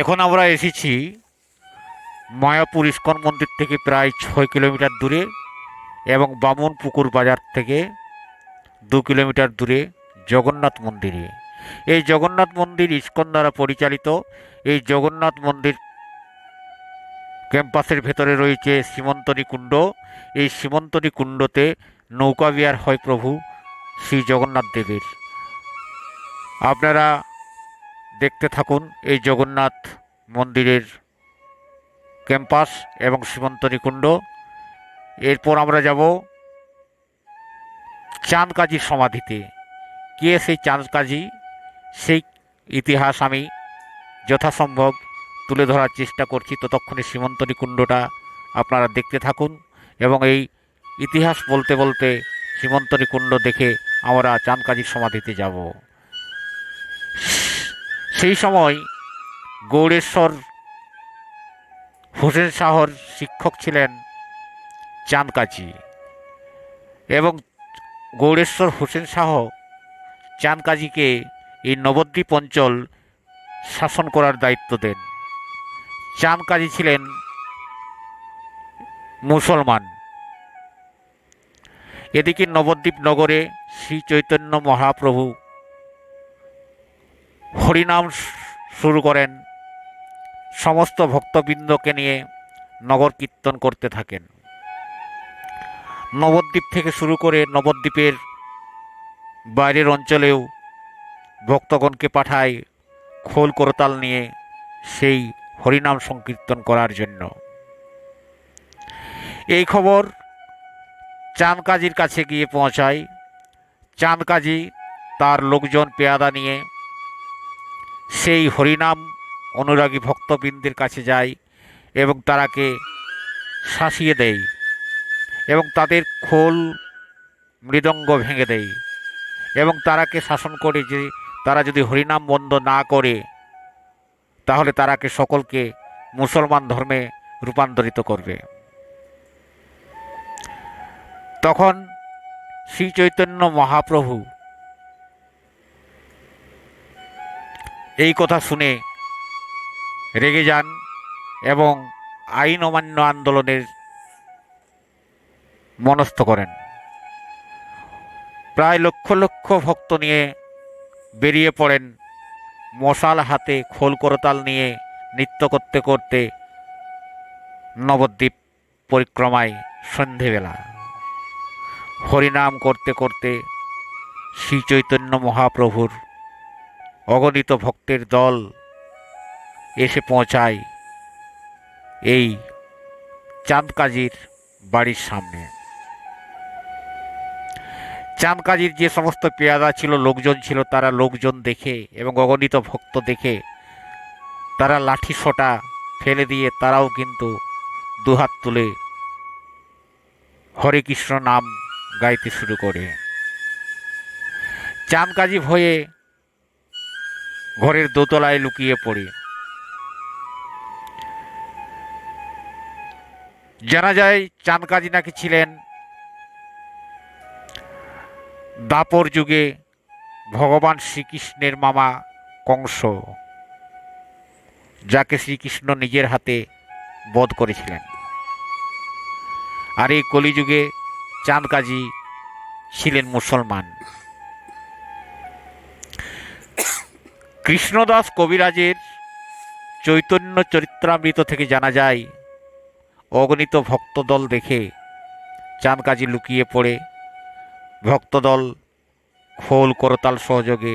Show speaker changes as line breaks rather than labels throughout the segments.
এখন আমরা এসেছি মায়াপুর ইস্কন মন্দির থেকে প্রায় ছয় কিলোমিটার দূরে এবং বামন পুকুর বাজার থেকে দু কিলোমিটার দূরে জগন্নাথ মন্দিরে এই জগন্নাথ মন্দির ইস্কন দ্বারা পরিচালিত এই জগন্নাথ মন্দির ক্যাম্পাসের ভেতরে রয়েছে সীমন্তনী কুণ্ড এই সীমন্তনী কুণ্ডতে নৌকা বিহার হয় প্রভু শ্রী জগন্নাথ দেবের আপনারা দেখতে থাকুন এই জগন্নাথ মন্দিরের ক্যাম্পাস এবং সীমন্ত কুণ্ড এরপর আমরা যাব চাঁদকাজির সমাধিতে কে সেই চাঁদকাজি সেই ইতিহাস আমি যথাসম্ভব তুলে ধরার চেষ্টা করছি ততক্ষণে সীমন্ত কুণ্ডটা আপনারা দেখতে থাকুন এবং এই ইতিহাস বলতে বলতে সীমন্ত কুণ্ড দেখে আমরা চাঁদ সমাধিতে যাবো সেই সময় গৌরেশ্বর হোসেন শাহর শিক্ষক ছিলেন চানকাচি এবং গৌরেশ্বর হোসেন শাহ চাঁদকাজিকে এই নবদ্বীপ অঞ্চল শাসন করার দায়িত্ব দেন চাঁদকাজি ছিলেন মুসলমান এদিকে নবদ্বীপ নগরে শ্রী চৈতন্য মহাপ্রভু হরিনাম শুরু করেন সমস্ত ভক্তবৃন্দকে নিয়ে নগর কীর্তন করতে থাকেন নবদ্বীপ থেকে শুরু করে নবদ্বীপের বাইরের অঞ্চলেও ভক্তগণকে পাঠায় খোল করতাল নিয়ে সেই হরিনাম সংকীর্তন করার জন্য এই খবর চাঁদ কাছে গিয়ে পৌঁছায় চাঁদ তার লোকজন পেয়াদা নিয়ে সেই হরিনাম অনুরাগী ভক্তবৃন্দের কাছে যায় এবং তারাকে শাসিয়ে দেয় এবং তাদের খোল মৃদঙ্গ ভেঙে দেয় এবং তারাকে শাসন করে যে তারা যদি হরিনাম বন্ধ না করে তাহলে তারাকে সকলকে মুসলমান ধর্মে রূপান্তরিত করবে তখন শ্রীচৈতন্য মহাপ্রভু এই কথা শুনে রেগে যান এবং আইন অমান্য আন্দোলনের মনস্থ করেন প্রায় লক্ষ লক্ষ ভক্ত নিয়ে বেরিয়ে পড়েন মশাল হাতে খোল করতাল নিয়ে নৃত্য করতে করতে নবদ্বীপ পরিক্রমায় সন্ধেবেলা হরিনাম করতে করতে শ্রী চৈতন্য মহাপ্রভুর অগণিত ভক্তের দল এসে পৌঁছায় এই চাঁদকাজির বাড়ির সামনে চাঁদকাজির যে সমস্ত পেয়াদা ছিল লোকজন ছিল তারা লোকজন দেখে এবং অগণিত ভক্ত দেখে তারা লাঠি সোটা ফেলে দিয়ে তারাও কিন্তু দুহাত তুলে হরে কৃষ্ণ নাম গাইতে শুরু করে চাঁদকাজি ভয়ে ঘরের দোতলায় লুকিয়ে পড়ি জানা যায় চানকাজি নাকি ছিলেন দাপর যুগে ভগবান শ্রীকৃষ্ণের মামা কংস যাকে শ্রীকৃষ্ণ নিজের হাতে বধ করেছিলেন আর এই কলিযুগে চাঁদ ছিলেন মুসলমান কৃষ্ণদাস কবিরাজের চৈতন্য চরিত্রামৃত থেকে জানা যায় অগণিত ভক্তদল দেখে কাজে লুকিয়ে পড়ে ভক্তদল খোল করতাল সহযোগে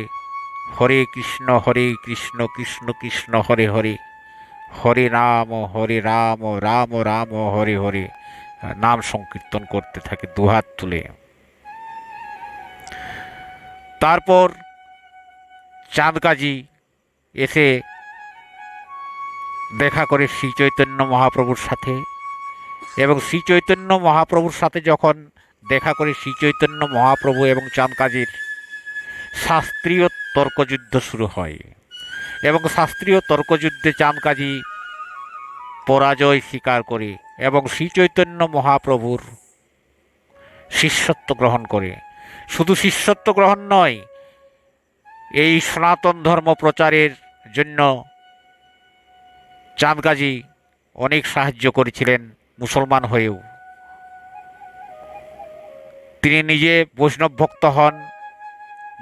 হরে কৃষ্ণ হরে কৃষ্ণ কৃষ্ণ কৃষ্ণ হরে হরে হরে রাম হরে রাম রাম রাম হরে হরে নাম সংকীর্তন করতে থাকে দুহাত তুলে তারপর চাঁদ কাজী এসে দেখা করে শ্রী চৈতন্য মহাপ্রভুর সাথে এবং শ্রী চৈতন্য মহাপ্রভুর সাথে যখন দেখা করে শ্রী চৈতন্য মহাপ্রভু এবং চাঁদ কাজীর শাস্ত্রীয় তর্কযুদ্ধ শুরু হয় এবং শাস্ত্রীয় তর্কযুদ্ধে চাঁদ কাজী পরাজয় স্বীকার করে এবং শ্রীচৈতন্য মহাপ্রভুর শিষ্যত্ব গ্রহণ করে শুধু শিষ্যত্ব গ্রহণ নয় এই সনাতন ধর্ম প্রচারের জন্য চাঁদগাজী অনেক সাহায্য করেছিলেন মুসলমান হয়েও তিনি নিজে বৈষ্ণব ভক্ত হন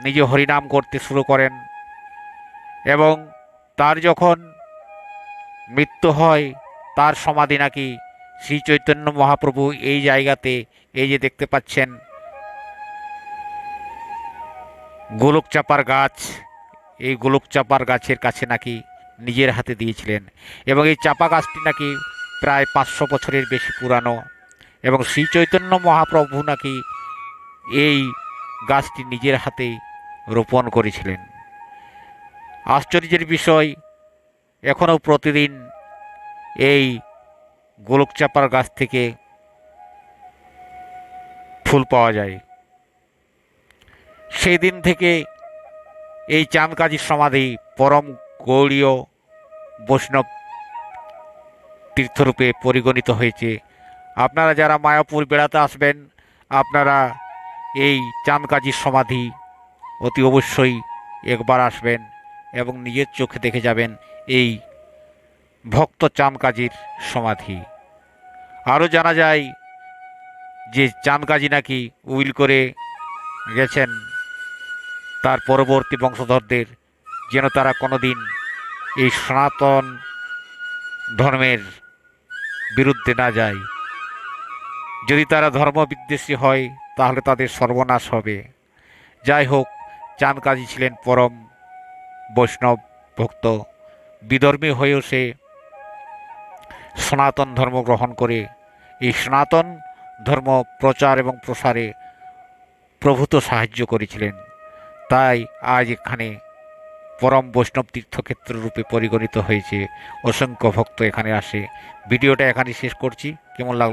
নিজে হরিনাম করতে শুরু করেন এবং তার যখন মৃত্যু হয় তার সমাধি নাকি শ্রী চৈতন্য মহাপ্রভু এই জায়গাতে এই যে দেখতে পাচ্ছেন গোলকচাপার গাছ এই গোলকচাপার গাছের কাছে নাকি নিজের হাতে দিয়েছিলেন এবং এই চাপা গাছটি নাকি প্রায় পাঁচশো বছরের বেশি পুরানো এবং শ্রী চৈতন্য মহাপ্রভু নাকি এই গাছটি নিজের হাতে রোপণ করেছিলেন আশ্চর্যের বিষয় এখনও প্রতিদিন এই গোলকচাপার গাছ থেকে ফুল পাওয়া যায় সেই দিন থেকে এই চাঁদ সমাধি পরম গৌরীয় বৈষ্ণব তীর্থরূপে পরিগণিত হয়েছে আপনারা যারা মায়াপুর বেড়াতে আসবেন আপনারা এই চাঁদ সমাধি অতি অবশ্যই একবার আসবেন এবং নিজের চোখে দেখে যাবেন এই ভক্ত চাঁদকাজির কাজীর সমাধি আরও জানা যায় যে চাঁদ কাজী নাকি উইল করে গেছেন তার পরবর্তী বংশধরদের যেন তারা কোনোদিন এই সনাতন ধর্মের বিরুদ্ধে না যায় যদি তারা ধর্মবিদ্বেষী হয় তাহলে তাদের সর্বনাশ হবে যাই হোক চান কাজী ছিলেন পরম বৈষ্ণব ভক্ত বিধর্মী হয়েও সে সনাতন ধর্ম গ্রহণ করে এই সনাতন ধর্ম প্রচার এবং প্রসারে প্রভূত সাহায্য করেছিলেন তাই আজ এখানে পরম বৈষ্ণব তীর্থক্ষেত্র রূপে পরিগণিত হয়েছে অসংখ্য ভক্ত এখানে আসে ভিডিওটা এখানে শেষ করছি কেমন লাগলো